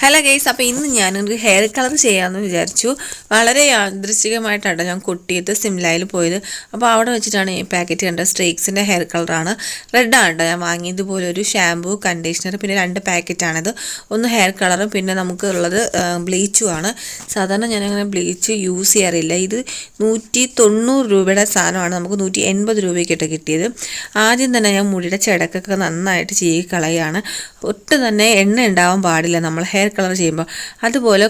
Hello guys അപ്പോൾ ഇന്ന് ഞാനൊരു ഹെയർ കളർ ചെയ്യാമെന്ന് വിചാരിച്ചു. വളരെ യാദൃശികമായിട്ടാണ് ഞാൻ കൊട്ടിയത് സിംലയിൽ പോയത്. അപ്പോൾ അവിടെ വെച്ചിട്ടാണ് ഈ പാക്കറ്റ് കണ്ട സ്ട്രേക്സിന്റെ ഹെയർ കളറാണ് റെഡാണ് കേട്ടോ ഞാൻ വാങ്ങിയതുപോലെ ഒരു ഷാമ്പൂ കണ്ടീഷണർ പിന്നെ രണ്ട് പാക്കറ്റാണിത് ഒന്ന് ഹെയർ കളറും പിന്നെ നമുക്ക് ഉള്ളത് ബ്ലീച്ചുമാണ് സാധാരണ ഞാനങ്ങനെ ബ്ലീച്ച് യൂസ് ചെയ്യാറില്ല. ഇത് നൂറ്റി തൊണ്ണൂറ് രൂപയുടെ സാധനമാണ്. നമുക്ക് നൂറ്റി എൺപത് രൂപയ്ക്കിട്ട് കിട്ടിയത്. ആദ്യം തന്നെ ഞാൻ മുടിയുടെ ചെടക്കൊക്കെ നന്നായിട്ട് ചെയ്യി കളയാണ്. ഒട്ടും തന്നെ എണ്ണ ഉണ്ടാവാൻ പാടില്ല. നമ്മൾ ഹെയർ കളർ ചെയ്യുമ്പോൾ അതുപോലെ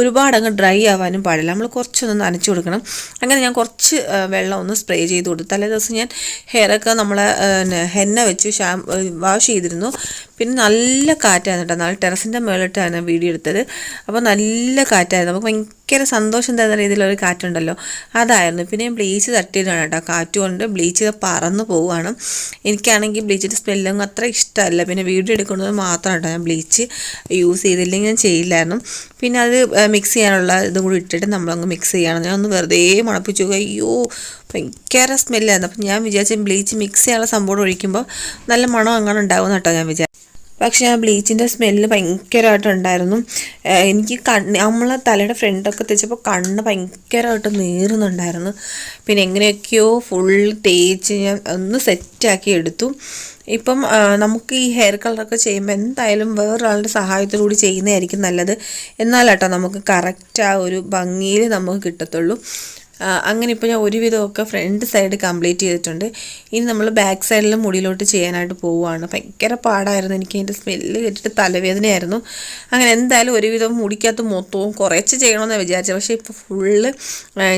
ഒരുപാട് അങ്ങ് ഡ്രൈ ആവാനും പാടില്ല. നമ്മൾ കുറച്ചൊന്ന് നനച്ചു കൊടുക്കണം. അങ്ങനെ ഞാൻ കുറച്ച് വെള്ളം ഒന്ന് സ്പ്രേ ചെയ്ത് കൊടുത്തു. തലേ ദിവസം ഞാൻ ഹെയറൊക്കെ നമ്മളെ ഹെന്ന വെച്ച് വാഷ് ചെയ്തിരുന്നു. പിന്നെ നല്ല കാറ്റായിരുന്നു കേട്ടോ നാളെ ടെറസിന്റെ മുകളിലിട്ടാണ് വീഡിയോ എടുത്തത്. അപ്പോൾ നല്ല കാറ്റായിരുന്നു. നമുക്ക് ഭയങ്കര സന്തോഷം തരുന്ന രീതിയിലൊരു കാറ്റുണ്ടല്ലോ. അതായിരുന്നു. പിന്നെ ഞാൻ ബ്ലീച്ച് തട്ടിയിട്ടാണ് കേട്ടോ. കാറ്റ് കൊണ്ട് ബ്ലീച്ച് പറന്നു പോവുകയാണ്. എനിക്കാണെങ്കിൽ ബ്ലീച്ചിന്റെ സ്മെല്ലൊന്നും അത്ര ഇഷ്ടമല്ല. പിന്നെ വീഡിയോ എടുക്കുന്നത് മാത്രം കേട്ടോ ഞാൻ ബ്ലീച്ച് യൂസ് ചെയ്തില്ലെങ്കിൽ ഞാൻ ചെയ്യില്ലായിരുന്നു. പിന്നെ അത് മിക്സ് ചെയ്യാനുള്ള ഇതും കൂടി ഇട്ടിട്ട് നമ്മളങ്ങ് മിക്സ് ചെയ്യണം. ഞാൻ ഒന്ന് വെറുതെ മണപ്പിച്ചു അയ്യോ ഭയങ്കര സ്മെല്ലായിരുന്നു. അപ്പം ഞാൻ വിചാരിച്ചു ബ്ലീച്ച് മിക്സ് ചെയ്യാനുള്ള സംഭവം ഒഴിക്കുമ്പോൾ നല്ല മണം അങ്ങനെ ഉണ്ടാവും കേട്ടോ ഞാൻ വിചാരിച്ചു പക്ഷേ ആ ബ്ലീച്ചിന്റെ സ്മെല്ല് ഭയങ്കരമായിട്ടുണ്ടായിരുന്നു. എനിക്ക് കണ്ണ് നമ്മളെ തലയുടെ ഫ്രണ്ടൊക്കെ തേച്ചപ്പോൾ കണ്ണ് ഭയങ്കരമായിട്ട് നീറുന്നുണ്ടായിരുന്നു. പിന്നെ എങ്ങനെയൊക്കെയോ ഫുൾ തേച്ച് ഞാൻ ഒന്ന് സെറ്റാക്കി എടുത്തു. ഇപ്പം നമുക്ക് ഈ ഹെയർ കളറൊക്കെ ചെയ്യുമ്പോൾ എന്തായാലും വേറൊരാളുടെ സഹായത്തോടുകൂടി ചെയ്യുന്നതായിരിക്കും നല്ലത്. എന്നാലാട്ടോ നമുക്ക് കറക്റ്റ് ആ ഒരു ഭംഗിയിൽ നമുക്ക് കിട്ടത്തുള്ളൂ. അങ്ങനെ ഇപ്പോൾ ഞാൻ ഒരുവിധമൊക്കെ ഫ്രണ്ട് സൈഡ് കംപ്ലീറ്റ് ചെയ്തിട്ടുണ്ട്. ഇനി നമ്മൾ ബാക്ക് സൈഡിൽ മുടിയിലോട്ട് ചെയ്യാനായിട്ട് പോവുകയാണ്. ഭയങ്കര പാടായിരുന്നു. എനിക്ക് അതിന്റെ സ്മെല്ല് കേട്ടിട്ട് തലവേദനയായിരുന്നു. അങ്ങനെ എന്തായാലും ഒരുവിധം മുടിക്കകത്ത് മൊത്തവും കുറച്ച് ചെയ്യണമെന്ന് വിചാരിച്ചത്. പക്ഷേ ഇപ്പോൾ ഫുള്ള്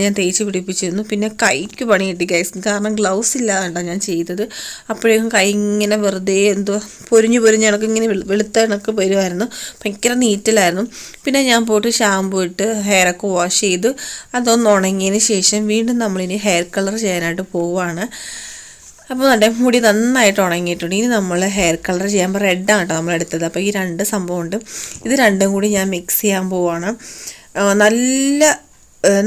ഞാൻ തേച്ച് പിടിപ്പിച്ചിരുന്നു. പിന്നെ കൈക്ക് പണി കിട്ടി ഗൈസ് കാരണം ഗ്ലൗസ് ഇല്ലാതെ ഞാൻ ചെയ്തത്. അപ്പോഴേക്കും കൈ ഇങ്ങനെ വെറുതെ എന്തോ പൊരിഞ്ഞു പൊരിഞ്ഞ് കണക്ക് ഇങ്ങനെ വെളുത്ത കണക്ക് വരുമായിരുന്നു ഭയങ്കര നീറ്റിലായിരുന്നു. പിന്നെ ഞാൻ പോയിട്ട് ഷാമ്പു ഇട്ട് ഹെയറൊക്കെ വാഷ് ചെയ്ത് അതൊന്ന് ഉണങ്ങിയതിന് ശേഷം വീണ്ടും നമ്മളിനി ഹെയർ കളർ ചെയ്യാനായിട്ട് പോവുകയാണ് അപ്പോൾ നല്ല മുടി നന്നായിട്ട് ഉണങ്ങിയിട്ടുണ്ട്. ഇനി നമ്മൾ ഹെയർ കളർ ചെയ്യുമ്പോൾ റെഡാണ് കേട്ടോ നമ്മൾ എടുത്തത്. അപ്പോൾ ഈ രണ്ട് സംഭവമുണ്ട് ഇത് രണ്ടും കൂടി ഞാൻ മിക്സ് ചെയ്യാൻ പോവുകയാണ് നല്ല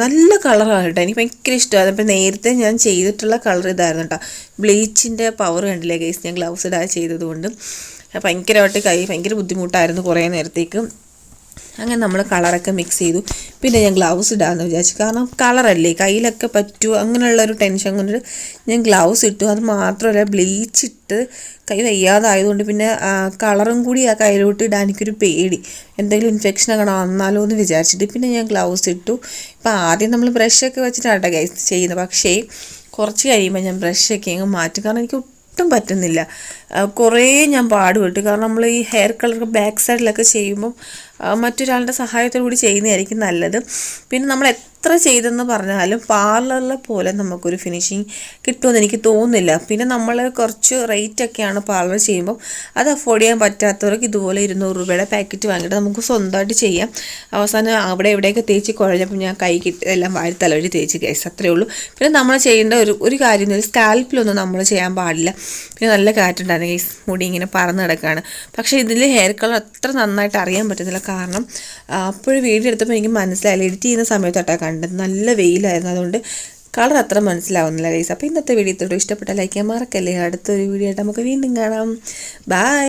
നല്ല കളറാണ് കേട്ടോ. എനിക്ക് ഭയങ്കര ഇഷ്ടമാണ്. അപ്പോൾ നേരത്തെ ഞാൻ ചെയ്തിട്ടുള്ള കളർ ഇതായിരുന്നു കേട്ടോ. ബ്ലീച്ചിന്റെ പവർ കണ്ടില്ലേ ഗൈസ് ഞാൻ ഗ്ലൗസ് ഇടാതെ ചെയ്തതുകൊണ്ട് ഭയങ്കരമായിട്ട് കൈ ഭയങ്കര ബുദ്ധിമുട്ടായിരുന്നു കുറേ നേരത്തേക്ക്. അങ്ങനെ നമ്മൾ കളറൊക്കെ മിക്സ് ചെയ്തു. പിന്നെ ഞാൻ ഗ്ലൗസ് ഇടാമെന്ന് വിചാരിച്ചു. കാരണം കളറല്ലേ കയ്യിലൊക്കെ പറ്റുമോ അങ്ങനെയുള്ള ഒരു ടെൻഷൻ കൊണ്ട് ഞാൻ ഗ്ലൗസ് ഇട്ടു. അത് മാത്രമല്ല ബ്ലീച്ച് ഇട്ട് കൈ വയ്യാതായതുകൊണ്ട് പിന്നെ കളറും കൂടി ആ കയ്യിലോട്ട് ഇടാൻ എനിക്കൊരു പേടി. എന്തെങ്കിലും ഇൻഫെക്ഷൻ അങ്ങനെ വന്നാലോ എന്ന് വിചാരിച്ചിട്ട് പിന്നെ ഞാൻ ഗ്ലൗസ് ഇട്ടു. ഇപ്പം ആദ്യം നമ്മൾ ബ്രഷൊക്കെ വെച്ചിട്ടാണ് ഗൈസ് ചെയ്യുന്നത്. പക്ഷേ കുറച്ച് കഴിയുമ്പോൾ ഞാൻ ബ്രഷൊക്കെ അങ്ങ് മാറ്റും. കാരണം എനിക്ക് ഒട്ടും പറ്റുന്നില്ല. കുറേ ഞാൻ പാടുപെട്ടു. കാരണം നമ്മൾ ഈ ഹെയർ കളർ ബാക്ക് സൈഡിലൊക്കെ ചെയ്യുമ്പം മറ്റൊരാളുടെ സഹായത്തോടു കൂടി ചെയ്യുന്നതായിരിക്കും നല്ലത്. പിന്നെ നമ്മൾ എത്ര ചെയ്തെന്ന് പറഞ്ഞാലും പാർലറിലെ പോലെ നമുക്കൊരു ഫിനിഷിങ് കിട്ടുമെന്ന് എനിക്ക് തോന്നുന്നില്ല. പിന്നെ നമ്മൾ കുറച്ച് റേറ്റൊക്കെയാണ് പാർലർ ചെയ്യുമ്പോൾ അത് അഫോർഡ് ചെയ്യാൻ പറ്റാത്തവർക്ക് ഇതുപോലെ ഇരുന്നൂറ് രൂപയുടെ പാക്കറ്റ് വാങ്ങിയിട്ട് നമുക്ക് സ്വന്തമായിട്ട് ചെയ്യാം. അവസാനം അവിടെ എവിടെയൊക്കെ തേച്ച് കുഴഞ്ഞപ്പോൾ ഞാൻ കൈ കിട്ടി എല്ലാം വാരി തലവഴി തേച്ച് കേസ് അത്രേ ഉള്ളൂ. പിന്നെ നമ്മൾ ചെയ്യേണ്ട ഒരു ഒരു കാര്യം സ്കാൽപ്പിലൊന്നും നമ്മൾ ചെയ്യാൻ പാടില്ല. പിന്നെ നല്ല കാറ്റുണ്ടായിരുന്നു കേസ് മുടി ഇങ്ങനെ പറന്ന് കിടക്കുകയാണ്. പക്ഷേ ഇതിൽ ഹെയർ കളർ അത്ര നന്നായിട്ട് അറിയാൻ പറ്റുന്നില്ല. കാരണം അപ്പോഴും വീഡിയോ എടുത്തപ്പോൾ എനിക്ക് മനസ്സിലായില്ല. എഡിറ്റ് ചെയ്യുന്ന സമയത്തോട്ടാണ് കണ്ടത്. നല്ല വെയിലായിരുന്നു. അതുകൊണ്ട് കളർ അത്ര മനസ്സിലാവുന്നില്ല ഗൈസ് അപ്പോൾ ഇന്നത്തെ വീഡിയോ ഇഷ്ടപ്പെട്ട ലൈക്ക് ചെയ്യാൻ മറക്കല്ലേ. അടുത്തൊരു വീഡിയോ ആയിട്ട് നമുക്ക് വീണ്ടും കാണാം. ബായ്